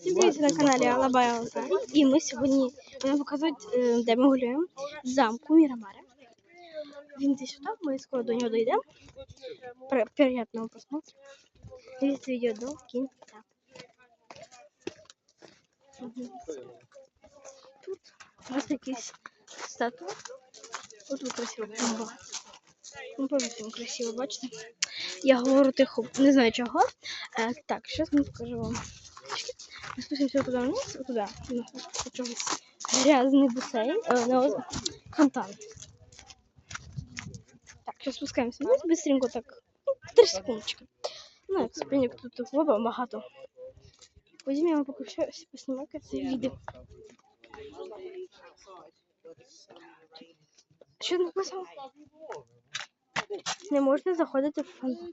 Всім привіт на каналі Алабай Алтай. І ми сьогодні будемо показувати, е, де ми гуляємо. Замку Мірамара. Він десь сюди, ми скоро до нього дійдемо. При- Приятного просмотру. Дивіться відео до кінця. Тут у нас якісь статуї. От тут красиво пломба. Ну, по-всьому красиво, бачите? Я говорю тихо, не знаю чого. Е, так, зараз ми покажу вам Мы спустимся туда вниз, вот туда. Ну, чогось грязный бассейн, э, на оз- фонтан. Так, сейчас спускаемся вниз, быстренько так, ну, 3 секундочки. Ну, як спинок тут воба багато. Потім я вам покажу, поснімати це відео. Що написано? Не можна заходити в фонтан.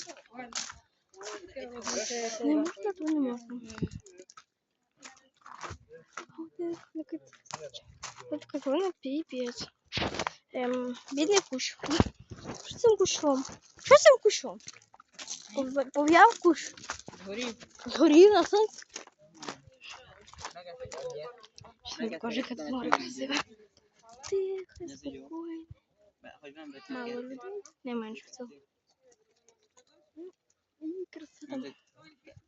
Не можна, то не можна. Вот какой пипец. Ем, бідний кущ. Що з цим кущом? Що з цим кущом? Пов- Пов'яв кущ? Горів. Згорів на сонці? Що не покажи, море красиве. Тихо, спокійно. Мало людей. Не менше всього. М, Красота.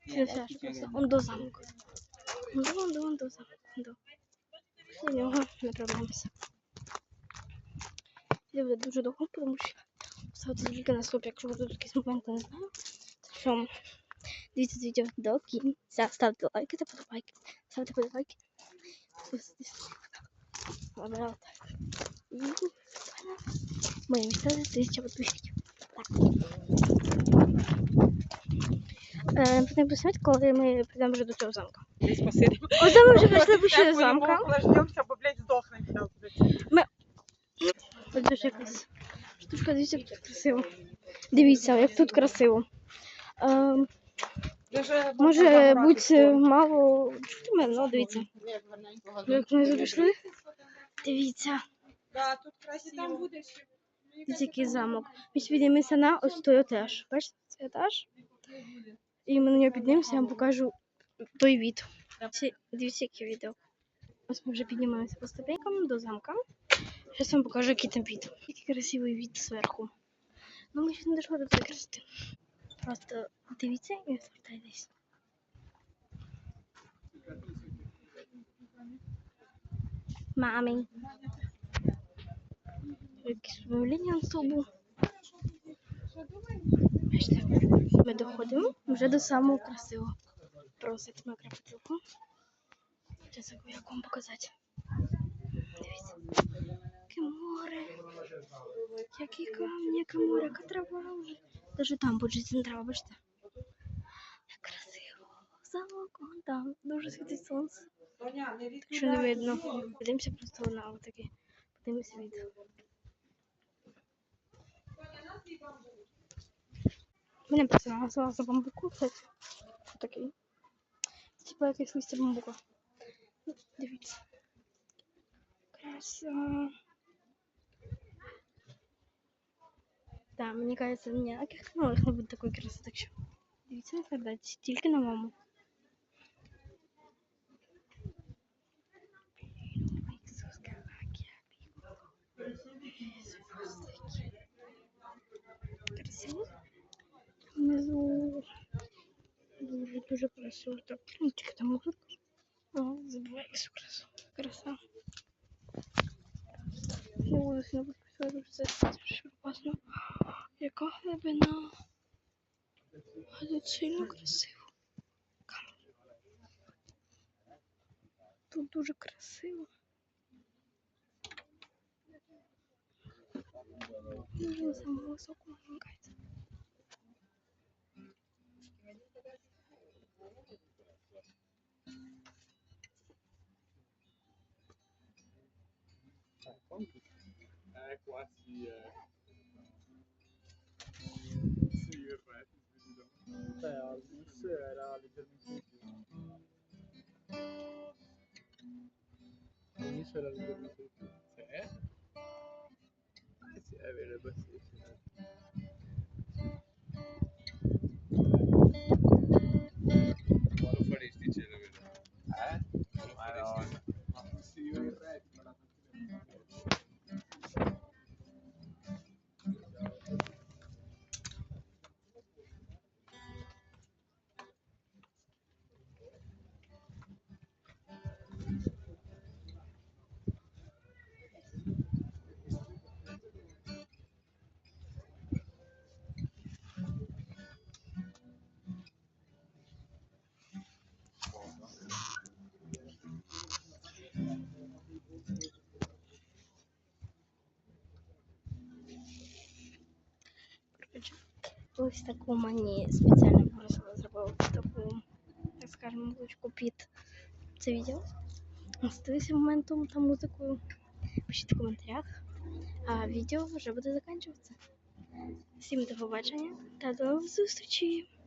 Все, все, краса. Он до замку. До, он до, он до до. До нього направляємося. Це буде дуже довго, тому що ставити тільки на стоп, якщо будуть якісь моменти, не знаю. Так що дивіться це відео до кінця. Ставте лайки та подобайки. Ставте подобайки. Підписуйтесь. Ладно, отак. І моє місце тисяча підписчиків. Так. Е, Будемо коли ми прийдемо вже до цього замка. Десь посидимо. Ось ми вже прийшли ближче до Так, замка. Бо, блядь, здохнемо зараз. Ось дуже якась штучка, дивіться, як тут красиво. Дивіться, як тут красиво. Ем, Дуже може бути мало чути мене, ну дивіться. Як ми зайшли. Дивіться, Да, тут красиво. дивіться, який замок. Ми підіймемося на ось той етаж. Бачите, це етаж. І ми на нього піднімемося, я вам покажу той від. Дивіться, яке відео. Ось ми вже піднімаємося по ступенькам до замка. Зараз вам покажу, який там від. Який красивий від зверху. Ну, ми ще не дійшли до цієї красоти. Просто дивіться і звертайтесь. Мамі. Якісь вимовлення на стовбу. Ми доходимо вже до самого красивого. Просить крапотілку. Зараз я як вам показати. Дивіться. Яке море. Які камні, яке море, яка трава. Даже там буде трава, бачите? Як красиво. Замок, вон там. Дуже світить сонце. Так що не видно. Подивимося просто на отаке. Подивимося відео. Мене просто назвала за бамбуку, кстати. Отакий. Типа якесь листя бамбука. Ну, Дивіться. Краса. Да, мені кажется, ніяких каналах не буде такої краси, так що дивіться не згадайте, тільки на маму. Красиво. Дуже красиво. Так, ну тільки там музика. О, забувай всю красу. Краса. Не буду сильно підписувати, це дуже класно. Яка глибина. Тут сильно красиво. Тут дуже красиво. Дуже самого високого Certo. È quasi... Eh. Sì, il re Beh, Albus era leggermente di più. Albus era leggermente di più. Sì. Eh sì, è vero, è bassissimo. Ось таку мені спеціально попросила зробила таку, так скажемо, музичку під це відео. Насладилися моментом та музикою. Пишіть в коментарях. А відео вже буде закінчуватися. Всім до побачення та до нових зустрічей!